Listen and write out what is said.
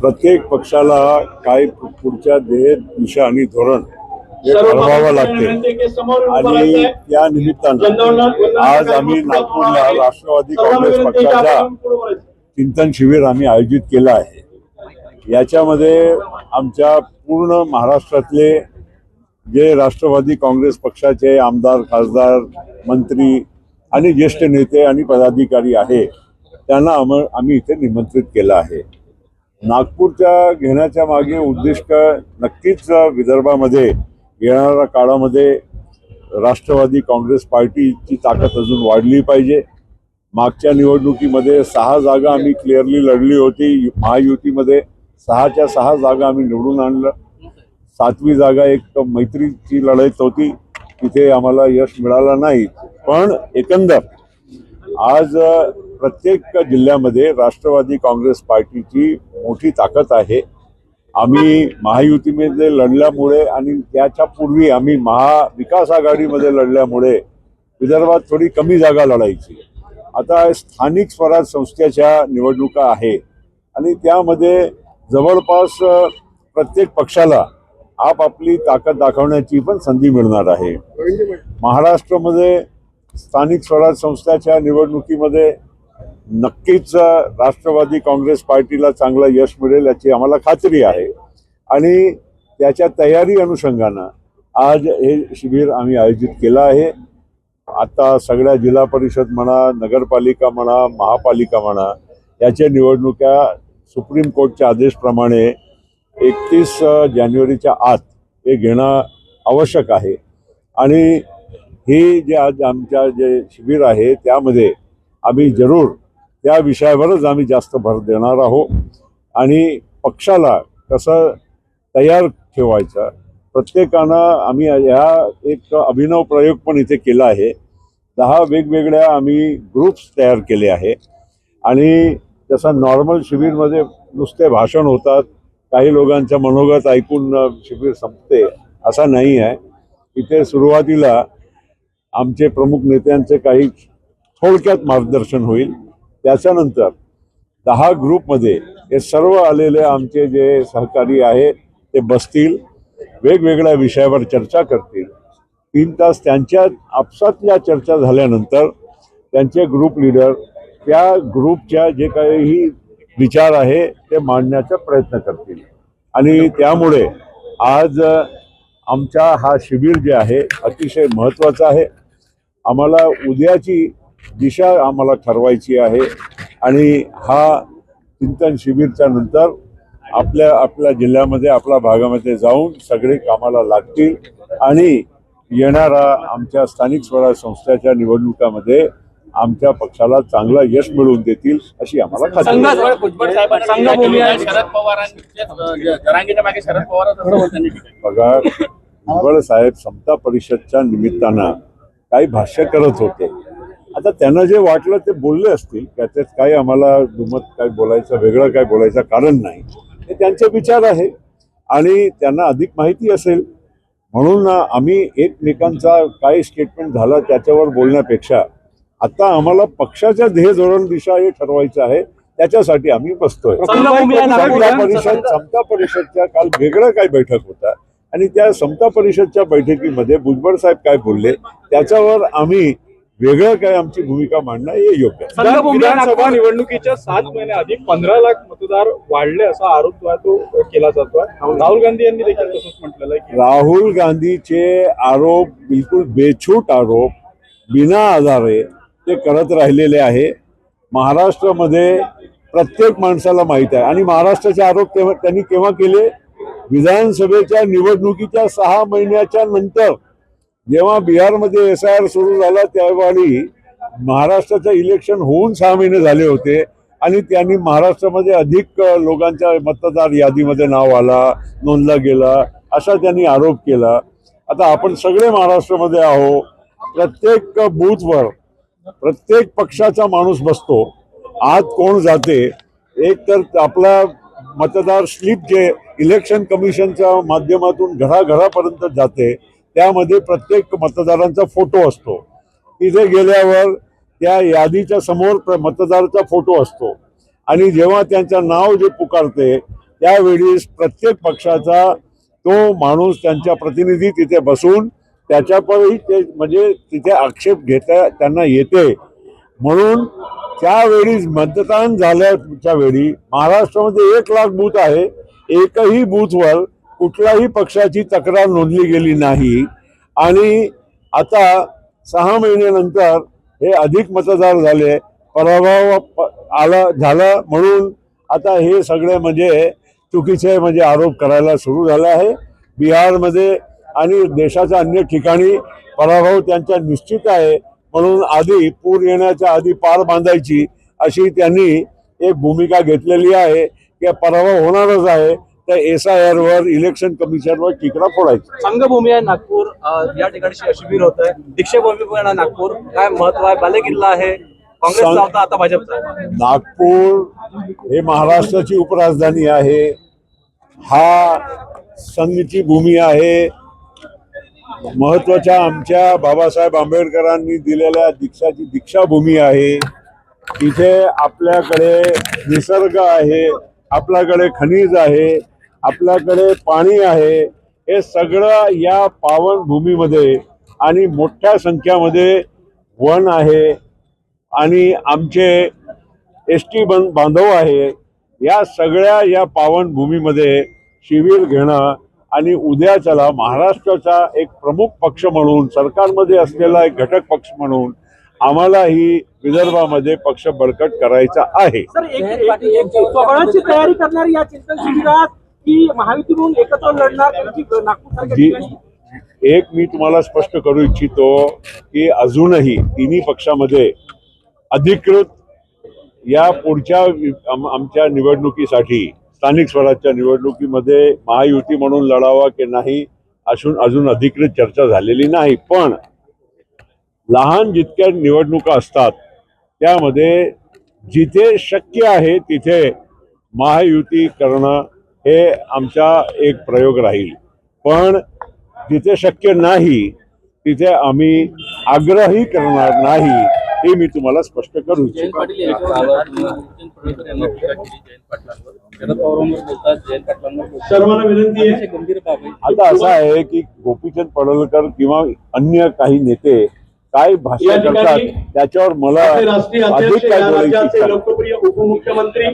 प्रत्येक पक्षाला काही पुढच्या ध्येय दिशा आणि धोरण हे ठरवावं लागते. आणि त्या निमित्तानं आज आम्ही नागपूरला राष्ट्रवादी काँग्रेस पक्षाच्या चिंतन शिबिर आम्ही आयोजित केलं आहे. याच्यामध्ये आमच्या पूर्ण महाराष्ट्रातले जे राष्ट्रवादी काँग्रेस पक्षाचे आमदार खासदार मंत्री आणि ज्येष्ठ नेते आणि पदाधिकारी आहे त्यांना आम आम्ही इथे निमंत्रित केलं आहे. नागपूरच्या घेण्याच्या मागे उद्दिष्ट नक्कीच विदर्भामध्ये येणाऱ्या काळामध्ये राष्ट्रवादी काँग्रेस पार्टीची ताकद अजून वाढली पाहिजे. मागच्या निवडणुकीमध्ये सहा जागा आम्ही क्लिअरली लढली होती. महायुतीमध्ये सहाच्या सहा जागा आम्ही निवडून आणलं. सातवी जागा एक मैत्रीची लढाईत होती. तिथे आम्हाला यश मिळालं नाही. पण एकंदर आज प्रत्येक जिल्ह्यामध्ये राष्ट्रवादी काँग्रेस पार्टीची मोठी ताकद आहे. आम्ही महायुतीमध्ये लढल्यामुळे आणि त्याच्या पूर्वी आम्ही महाविकास आघाडीमध्ये लढल्यामुळे विदर्भात थोडी कमी जागा लढायची. आता स्थानिक स्वराज संस्थेच्या निवडणुका आहे आणि त्यामध्ये जवळपास प्रत्येक पक्षाला आपापली ताकद दाखवण्याची पण संधी मिळणार आहे. महाराष्ट्रामध्ये स्थानिक स्वराज संस्थाच्या निवडणुकीमध्ये नक्कीच राष्ट्रवादी काँग्रेस पार्टीला चांगलं यश मिळेल याची आम्हाला खात्री आहे. आणि त्याच्या तयारी अनुषंगानं आज हे शिबिर आम्ही आयोजित केलं आहे. आता सगळ्या जिल्हा परिषद म्हणा नगरपालिका म्हणा महापालिका म्हणा याच्या निवडणुका सुप्रीम कोर्टच्या आदेशप्रमाणे एकतीस जानेवारीच्या आत हे घेणं आवश्यक आहे. आणि हे जे आज आमच्या जे शिबिर आहे त्यामध्ये आम्ही जरूर त्या विषयावरच आम्ही जास्त भर देणार आहोत. आणि पक्षाला कसं तयार ठेवायचं प्रत्येकानं आम्ही ह्या एक अभिनव प्रयोग पण इथे केला आहे. दहा वेगवेगळ्या आम्ही ग्रुप्स तयार केले आहे. आणि जसं नॉर्मल शिबिरमध्ये नुसते भाषण होतात काही लोकांच्या मनोगत ऐकून शिबिर संपते असा नाही आहे. इथे सुरुवातीला आमचे प्रमुख नेत्यांचे काही थोडक्यात मार्गदर्शन होईल. त्याच्यानंतर दहा ग्रुपमध्ये हे सर्व आलेले आमचे जे सहकारी आहे ते बसतील वेगवेगळ्या विषयावर चर्चा करतील. तीन तास त्यांच्या आपसातल्या चर्चा झाल्यानंतर त्यांचे ग्रुप लीडर त्या ग्रुपच्या जे काही विचार आहे ते मांडण्याचा प्रयत्न करतील. आणि त्यामुळे आज आमचा हा शिबिर जे आहे अतिशय महत्त्वाचा आहे. आम्हाला उद्याची दिशा आम्हाला ठरवायची आहे. आणि हा चिंतन शिबिरच्या नंतर आपल्या आपल्या जिल्ह्यामध्ये आपल्या भागामध्ये जाऊन सगळे कामाला लागतील. आणि येणारा आमच्या स्थानिक स्वराज संस्थेच्या निवडणुकामध्ये आमच्या पक्षाला चांगलं यश मिळवून देतील अशी आम्हाला खात्री. बघा भुजबळ साहेब समता परिषदच्या निमित्तानं काही भाष्य करत होते. आता त्यांना जे वाटलं ते बोलले असतील. त्याच्यात काही आम्हाला दुमत काय बोलायचं वेगळं काय बोलायचं कारण नाही. हे त्यांचे विचार आहे. आणि त्यांना अधिक माहिती असेल. म्हणून आम्ही एकमेकांचा काय स्टेटमेंट झालं त्याच्यावर बोलण्यापेक्षा आता आम्हाला पक्षाच्या ध्येय धोरण दिशा हे ठरवायचं आहे. त्याच्यासाठी आम्ही बसतोय. परिषद समता परिषदच्या काल वेगळं काय बैठक होता. आणि त्या समता परिषदच्या बैठकीमध्ये भुजबळ साहेब काय बोलले त्याच्यावर आम्ही वेगळं काय आमची भूमिका मांडणं हे योग्य विधानसभा. निवडणुकीच्या सात महिने आधी पंधरा लाख मतदार वाढले असा आरोप जो आहे तो केला जातोय. राहुल गांधी यांनी देखील तसंच म्हटलेलं आहे की राहुल गांधीचे आरोप बिलकुल बेछूट आरोप बिना आधारे ते करत राहिलेले आहे. महाराष्ट्रामध्ये प्रत्येक माणसाला माहीत आहे. आणि महाराष्ट्राचे आरोप तेव्हा त्यांनी केव्हा केले? विधानसभेच्या निवडणुकीच्या सहा महिन्याच्या नंतर. जेव्हा बिहारमध्ये एस आय आर सुरू झाला त्यावेळी महाराष्ट्राचं इलेक्शन होऊन सहा महिने झाले होते आणि त्यांनी महाराष्ट्रामध्ये अधिक लोकांच्या मतदार यादीमध्ये नाव आला नोंदला गेला असा त्यांनी आरोप केला. आता आपण सगळे महाराष्ट्रामध्ये आहो प्रत्येक बूथवर प्रत्येक पक्षाचा माणूस बसतो आत कोण जाते एक तर आपला मतदार स्लिप जे इलेक्शन कमिशनच्या माध्यमातून घराघरापर्यंत जाते त्यामध्ये प्रत्येक मतदारांचा फोटो असतो. तिथे गेल्यावर त्या यादीच्या समोर प्र- मतदाराचा फोटो असतो. आणि जेव्हा त्यांचं नाव जे पुकारते त्यावेळी प्रत्येक पक्षाचा तो माणूस त्यांच्या प्रतिनिधी तिथे बसून त्याच्यापरही ते म्हणजे तिथे आक्षेप घेता त्यांना येते. म्हणून त्यावेळी मतदान झाल्याच्या वेळी महाराष्ट्रामध्ये एक लाख बूथ आहे. एकही बूथवर कुठल्याही पक्षाची तक्रार नोंदली गेली नाही. आणि आता सहा महिन्यानंतर हे अधिक मतदार झाले पराभव प- आला झाला म्हणून आता हे सगळे म्हणजे चुकीचे म्हणजे आरोप करायला सुरू झाले आहे. बिहारमध्ये आणि देशाच्या अन्य ठिकाणी पराभव त्यांचा निश्चित आहे. म्हणून आधी पूर येण्याच्या आधी पार बांधायची अशी त्यांनी एक भूमिका घेतलेली आहे. की पराभव होणारच आहे. तर एस आय आर वर इलेक्शन कमिशनवर टिकरा फोडायचा? संघभूमी आहे नागपूर अ, या ठिकाणी शि- शिबिर होत आहे. दीक्षाभूमी पण आहे नागपूर. काय महत्त्व आहे? बालेकिल्ला आहे. काँग्रेसचा संघ- होता आता भाजपचा आहे. नागपूर हे महाराष्ट्राची उपराजधानी आहे. हा संघची भूमी आहे. महत्त्वाच्या आमच्या बाबासाहेब आंबेडकरांनी दिलेल्या दीक्षाची दीक्षाभूमी आहे. तिथे आपल्याकडे निसर्ग आहे आपल्याकडे खनिज आहे. आपल्याकडे पाणी आहे हे सगळं या पावनभूमीमध्ये आणि मोठ्या संख्यामध्ये वन आहे आणि आमचे एस टी बन बांधव आहे या सगळ्या या पावनभूमीमध्ये शिबिर घेणं आणि उद्या चला महाराष्ट्राचा एक प्रमुख पक्ष म्हणून सरकारमध्ये असलेला एक घटक पक्ष म्हणून आम्हालाही विदर्भामध्ये पक्ष बळकट करायचा आहे की महायुती म्हणून एकत्र लढणार नागपूर एक मी तुम्हाला स्पष्ट करू इच्छितो की अजूनही तिन्ही पक्षामध्ये अधिकृत या पुढच्या आमच्या निवडणुकीसाठी स्थानिक स्वराज्य निवडणुकीमध्ये महायुती म्हणून लढावा की नाही असून अजून अधिकृत चर्चा झालेली नाही. पण लहान जितक्या निवडणुका असतात त्यामध्ये जिथे शक्य आहे तिथे महायुती करणं हे आमचा एक प्रयोग राहील. पण जिथे शक्य नाही तिथे आम्ही आग्रही करणार नाही हे मी तुम्हाला स्पष्ट करू इच्छितो. आता असं आहे की गोपीचंद पडळकर किंवा अन्य काही नेते काय ठिकाणी करतात त्याच्यावर मला अधिक काय. लोकप्रिय उपमुख्यमंत्री